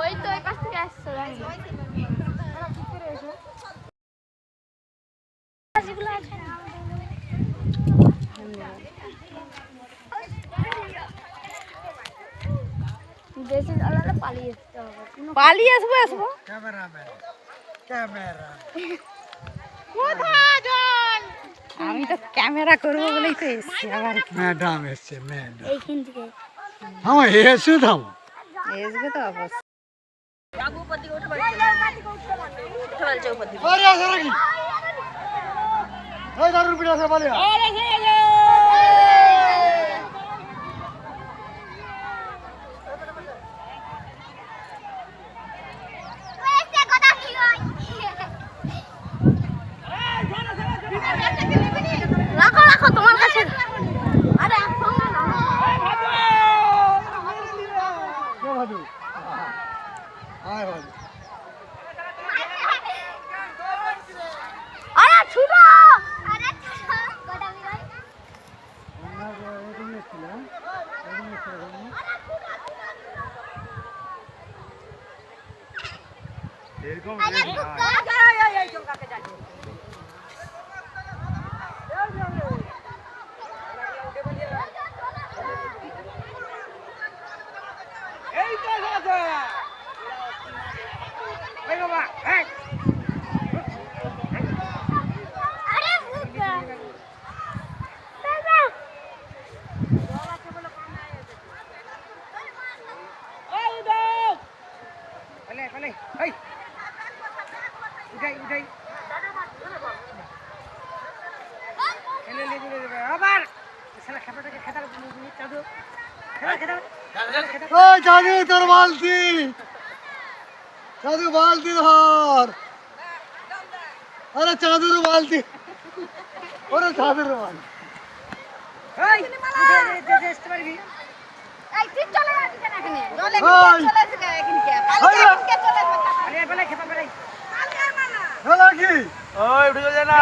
ওই তো থেকে আসছে। পালিয়ে আসব আসব। আমি তো ক্যামেরা করব বলেই তো এসছি আবার। ম্যাডাম এসছে ম্যাডাম। এইখান থেকে। থামো এসে থামো। এসবে তো অবশ্যই আরে আসো নাকি? ওই দারুণ পিঠা আছে বলে Hey! এরকম আরে বুকা বাবা ওই জানি তোর বালতি চাঁদু বালতি ধর আরে চাঁদুর বালতি ওরে চাঁদুর বালতি এই তুই চলে যাবি কেন এখানে চলে ওই চলে এসে এখানে কে আরে! পালিয়ে চলে আসবে হলো কি ওই বাড়ি আয় না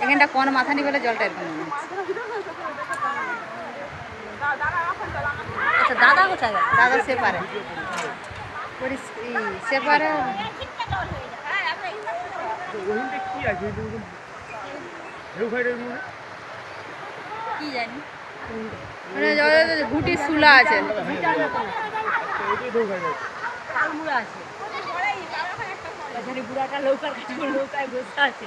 এখানটা কোন মাথা নি বলে জলটা এরকম মনে আচ্ছা দাদা কোথায় দাদা সে পারে পরিস- ই, সে পারে কি জানি। মানে আছে। বুড়াটা নৌকার কাছে নৌকায় বসে আছে।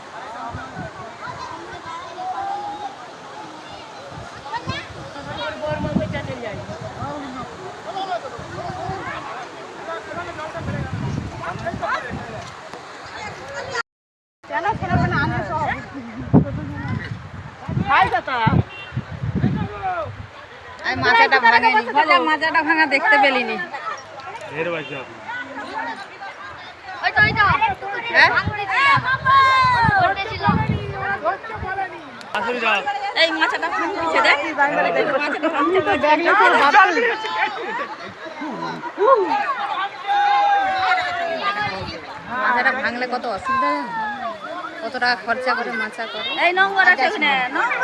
মাথাটা ভাঙেনি ভালো। মাথাটা ভাঙা দেখতে পেলিনি। হ্যাঁ? এই মাছটা ভাঙছে দেখ। মাছটা ভাঙছে মাথাটা ভাঙলে কত অসুবিধা জানো? কত টাকা খরচা করে মাছা করে? এই নোংর আছে ওখানে নোংর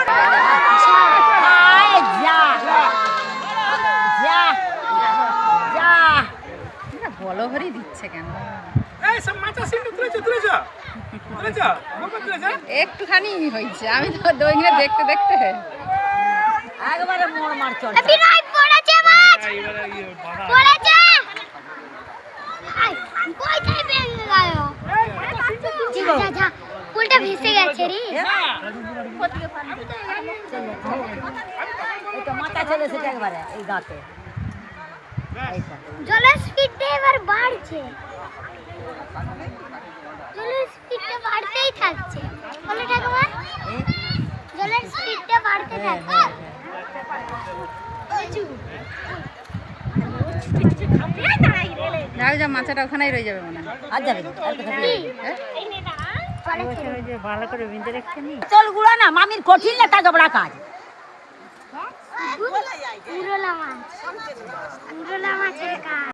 এটা বলো ভরি দিচ্ছে কেন? এই সব মাথা সিন্টু তুলেছো তুলেছো তুলেছো বাবা তুলেছো একটুখানি হয়েছে। আমি তো দৈনে দেখতে দেখতে বিনয় পড়েছে মাছ এবারে ইয়ে বাবা পড়েছে আই কোথায় ভেঙে গেল যা যা যা ফুলটা ভেসে গেছে রে মাথা চলে সেটা একবারে এই গাছে জলের স্পিডটা এবার বাড়ছে। জলের স্পিডটা বাড়তেই থাকছে। বলে ঠাকুমা। জলের স্পিডটা বাড়তে থাকছে। যাও মাছটা ওখানেই রয়ে যাবে মনে হয়। আর যাবে আর। হ্যাঁ? চলগুলো না মামির কঠিন লেখা জবড়া কাজ। মাছ। মাছের কাজ।